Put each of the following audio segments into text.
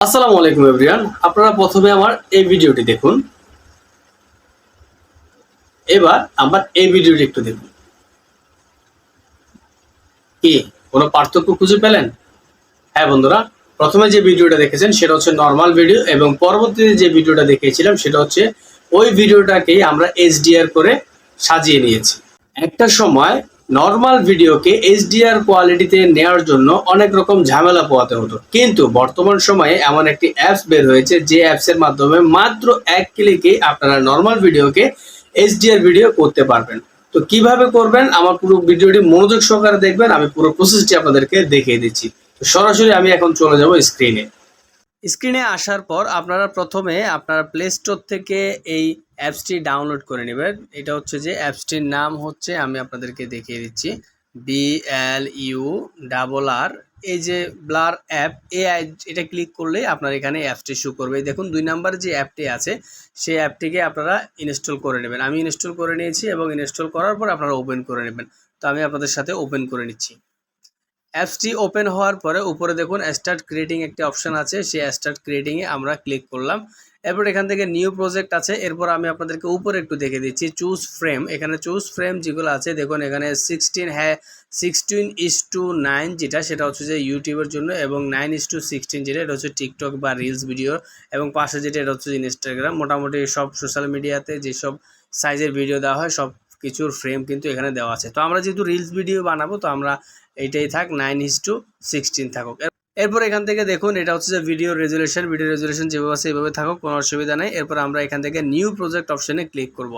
আসসালামু আলাইকুম এভরিওয়ান। আপনারা প্রথমে আমার এই ভিডিওটি দেখুন। এবার আমার এই ভিডিওটি একটু দেখুন। কি, কোনো পার্থক্য খুঁজে পেলেন? হ্যাঁ বন্ধুরা, প্রথমে যে ভিডিওটা দেখেছেন সেটা হচ্ছে নর্মাল ভিডিও এবং পরবর্তীতে যে ভিডিওটা দেখিয়েছিলাম সেটা হচ্ছে ওই ভিডিওটাকেই আমরা এইচডিআর করে সাজিয়ে নিয়েছি। একটা সময় নর্মাল ভিডিওকে এইচডিআর কোয়ালিটিতে নেওয়ার জন্য অনেক রকম ঝামেলা পোয়াতে হতো। কিন্তু বর্তমান সময়ে এমন একটি অ্যাপস বের হয়েছে যে অ্যাপসের মাধ্যমে মাত্র এক ক্লিকে আপনারা নর্মাল ভিডিওকে এইচডিআর ভিডিও করতে পারবেন। তো কীভাবে করবেন? আমার পুরো ভিডিওটি মনোযোগ সহকারে দেখবেন, আমি পুরো প্রসেসটি আপনাদেরকে দেখিয়ে দিচ্ছি। সরাসরি আমি এখন চলে যাব স্ক্রিনে স্ক্রিনে আসার পর আপনারা প্রথমে আপনার প্লে স্টোর থেকে এই অ্যাপসটি ডাউনলোড করে নেবেন। এটা হচ্ছে যে অ্যাপসটির নাম হচ্ছে আমি আপনাদেরকে দেখিয়ে দিচ্ছি। B L U double R এই যে ব্লার অ্যাপ এ এটা ক্লিক করলেই আপনার এখানে অ্যাপসটি শো করবে। দেখুন দুই নাম্বার যে অ্যাপটি আছে, সেই অ্যাপটিকে আপনারা ইনস্টল করে নেবেন। আমি ইনস্টল করে নিয়েছি এবং ইনস্টল করার পর আপনারা ওপেন করে নেবেন। তো আমি আপনাদের সাথে ওপেন করে নিচ্ছি। অ্যাপসটি ওপেন হওয়ার পরে উপরে দেখুন স্টার্ট ক্রিয়েটিং একটি অপশন আছে, সেই স্টার্ট ক্রিয়েটিংয়ে আমরা ক্লিক করলাম। এরপর এখান থেকে নিউ প্রজেক্ট আছে, এরপর আমি আপনাদেরকে উপরে একটু দেখে দিচ্ছি চুজ ফ্রেম এখানে চুজ ফ্রেম যেগুলো আছে, দেখুন এখানে সিক্সটিন হ্যাঁ সিক্সটিন ইস টু নাইন যেটা, সেটা হচ্ছে যে ইউটিউবের জন্য, এবং নাইন ইস টু সিক্সটিন যেটা, এটা হচ্ছে টিকটক বা রিলস ভিডিও এবং পাশে যেটা, এটা হচ্ছে ইনস্টাগ্রাম মোটামুটি সব সোশ্যাল মিডিয়াতে যেসব সাইজের ভিডিও দেওয়া হয়, সব কিছুর ফ্রেম কিন্তু এখানে দেওয়া আছে। তো আমরা যেহেতু রিলস ভিডিও বানাবো, তো আমরা এইটাই থাক নাইন ইস টু সিক্সটিন থাকুক। এরপর এখান থেকে দেখুন, এটা হচ্ছে যে ভিডিও রেজুলেশন ভিডিও রেজুলেশন যেভাবে আছে এভাবে থাকুক, কোনো অসুবিধা নেই। এরপর আমরা এখান থেকে নিউ প্রজেক্ট অপশনে ক্লিক করব।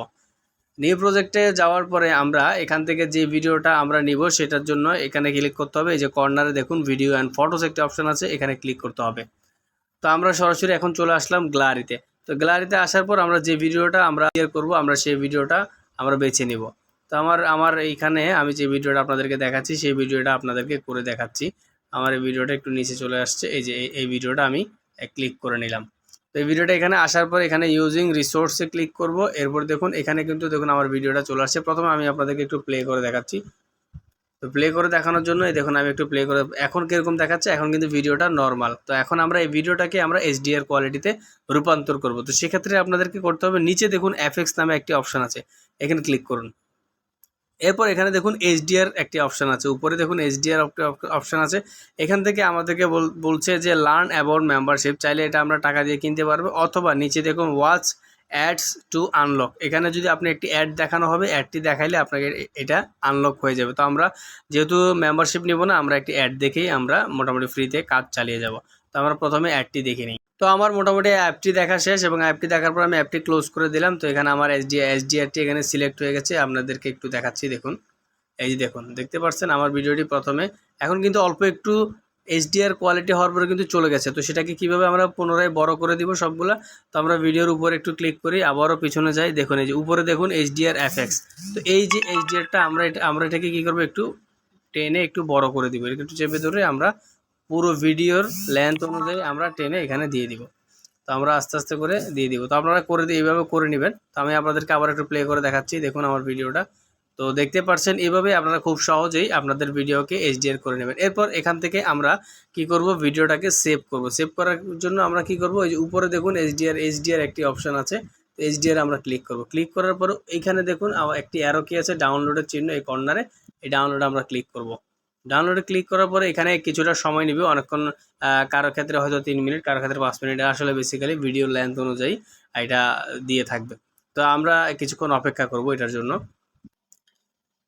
নিউ প্রজেক্টে যাওয়ার পরে আমরা এখান থেকে যে ভিডিওটা আমরা নিব, সেটার জন্য এখানে ক্লিক করতে হবে। এই যে কর্নারে দেখুন ভিডিও অ্যান্ড ফটোস একটি অপশন আছে, এখানে ক্লিক করতে হবে। তো আমরা সরাসরি এখন চলে আসলাম গ্যালারিতে। তো গ্যালারিতে আসার পর আমরা যে ভিডিওটা আমরা শেয়ার করব, আমরা সেই ভিডিওটা আমরা বেছে নিব। তো আমার আমার এইখানে আমি যে ভিডিওটা আপনাদেরকে দেখাচ্ছি, সেই ভিডিওটা আপনাদেরকে করে দেখাচ্ছি। আমার এই ভিডিওটা একটু নিচে চলে আসছে। এই যে, এই ভিডিওটা আমি ক্লিক করে নিলাম। তো এই ভিডিওটা এখানে আসার পর এখানে ইউজিং রিসোর্সে ক্লিক করব। এরপর দেখুন, এখানে কিন্তু দেখুন আমার ভিডিওটা চলে আসছে। প্রথমে আমি আপনাদেরকে একটু প্লে করে দেখাচ্ছি। তো প্লে করে দেখানোর জন্য এই দেখুন, আমি একটু প্লে করে, এখন কীরকম দেখাচ্ছে, এখন কিন্তু ভিডিওটা নর্মাল তো এখন আমরা এই ভিডিওটাকে আমরা এইচডিআর কোয়ালিটিতে রূপান্তর করব। তো সেক্ষেত্রে আপনাদেরকে করতে হবে, নিচে দেখুন এফএক্স নামে একটি অপশান আছে, এখানে ক্লিক করুন। এরপর এখানে দেখুন এইচডিআর একটি অপশান আছে, উপরে দেখুন এইচডিআর অপশান আছে। এখান থেকে আমাদেরকে বলছে যে লার্ন অ্যাবাউট মেম্বারশিপ চাইলে এটা আমরা টাকা দিয়ে কিনতে পারব, অথবা নিচে দেখুন ওয়াচ অ্যাডস টু আনলক এখানে যদি আপনি একটি অ্যাড দেখানো হবে অ্যাডটি দেখাইলে আপনাকে এটা আনলক হয়ে যাবে। তো আমরা যেহেতু মেম্বারশিপ নিব না, আমরা একটি অ্যাড দেখেই আমরা মোটামুটি ফ্রিতে কাজ চালিয়ে যাব। তো আমরা প্রথমে অ্যাডটি দেখে নিই। তো আমার মোটামুটি অ্যাপটি দেখা শেষ এবং অ্যাপটি দেখার পর আমি অ্যাপটি ক্লোজ করে দিলাম। তো এখানে আমার এসডি এসডিআরটি এখানে সিলেক্ট হয়ে গেছে। আপনাদেরকে একটু দেখাচ্ছি, দেখুন। এই যে দেখুন, দেখতে পাচ্ছেন আমার ভিডিওটি প্রথমে। এখন কিন্তু অল্প একটু এইচডিআর কোয়ালিটি হওয়ার পরে কিন্তু চলে গেছে। তো সেটাকে কীভাবে আমরা পুনরায় বড় করে দিব সবগুলা, তো আমরা ভিডিওর উপরে একটু ক্লিক করি, আবারও পিছনে যাই। দেখুন, এই যে উপরে দেখুন এইচডিআর এফএক্স তো এই যে এইচডিআরটা আমরা এটা, আমরা এটাকে কী করব, একটু টেনে একটু বড় করে দিব। একটু চেপে ধরে আমরা পুরো ভিডিওর লেন্থ অনুযায়ী আমরা টেনে এখানে দিয়ে দিব। তো আমরা আস্তে আস্তে করে দিয়ে দিব। তো আপনারা করে দিয়ে এইভাবে করে নেবেন। তো আমি আপনাদেরকে আবার একটু প্লে করে দেখাচ্ছি। দেখুন আমার ভিডিওটা। তো দেখতে পাচ্ছেন এইভাবে আপনারা খুব সহজেই আপনাদের ভিডিওকে এইচডিআর করে নেবেন। এরপর এখান থেকে আমরা কি করব? ভিডিওটাকে সেভ করব। সেভ করার জন্য আমরা কি করব? এই যে উপরে দেখুন এইচডিআর এইচডিআর একটি অপশান আছে। এইচডিআর আমরা ক্লিক করব। ক্লিক করার পর এইখানে দেখুন একটি অ্যারো কি আছে ডাউনলোডের চিহ্ন এই কর্নারে এই ডাউনলোড আমরা ক্লিক করব। ডাউনলোডে ক্লিক করার পরে এখানে কিছুটা সময় নেবে। অনেকক্ষণ কারও ক্ষেত্রে হয়তো তিন মিনিট, কারও ক্ষেত্রে পাঁচ মিনিট। আসলে বেসিক্যালি ভিডিও লেন্থ অনুযায়ী এটা দিয়ে থাকবে। তো আমরা কিছুক্ষণ অপেক্ষা করব এটার জন্য।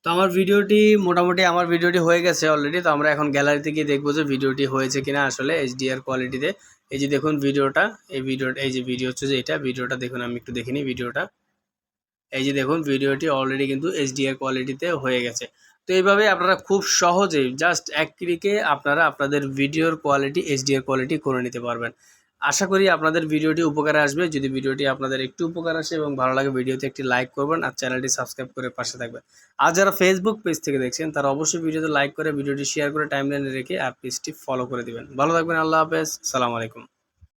তো আমার ভিডিওটি মোটামুটি, আমার ভিডিওটি হয়ে গেছে অলরেডি তো আমরা এখন গ্যালারিতে গিয়ে দেখব যে ভিডিওটি হয়েছে কিনা আসলে এইচডিআর কোয়ালিটিতে এই যে দেখুন ভিডিওটা, এই ভিডিওটা এই যে ভিডিও হচ্ছে যে এটা, ভিডিওটা দেখুন, আমি একটু দেখিনি ভিডিওটা। এই যে দেখুন, ভিডিওটি অলরেডি কিন্তু এইচডিআর কোয়ালিটিতে হয়ে গেছে। তো এইভাবে আপনারা খুব সহজেই জাস্ট এক ক্লিকে আপনারা আপনাদের ভিডিওর কোয়ালিটি এইচডিআর কোয়ালিটি করে নিতে পারবেন। আশা করি আপনাদের ভিডিওটি উপকারে আসবে। যদি ভিডিওটি আপনাদের একটু উপকার আসে এবং ভালো লাগে, ভিডিওতে একটি লাইক করবেন আর চ্যানেলটি সাবস্ক্রাইব করে পাশে থাকবেন। আর যারা ফেসবুক পেজ থেকে দেখছেন, তারা অবশ্যই ভিডিওতে লাইক করে, ভিডিওটি শেয়ার করে টাইমলাইনে রেখে আর পেজটি ফলো করে দেবেন। ভালো থাকবেন, আল্লাহ হাফেজ। সালাম আলাইকুম।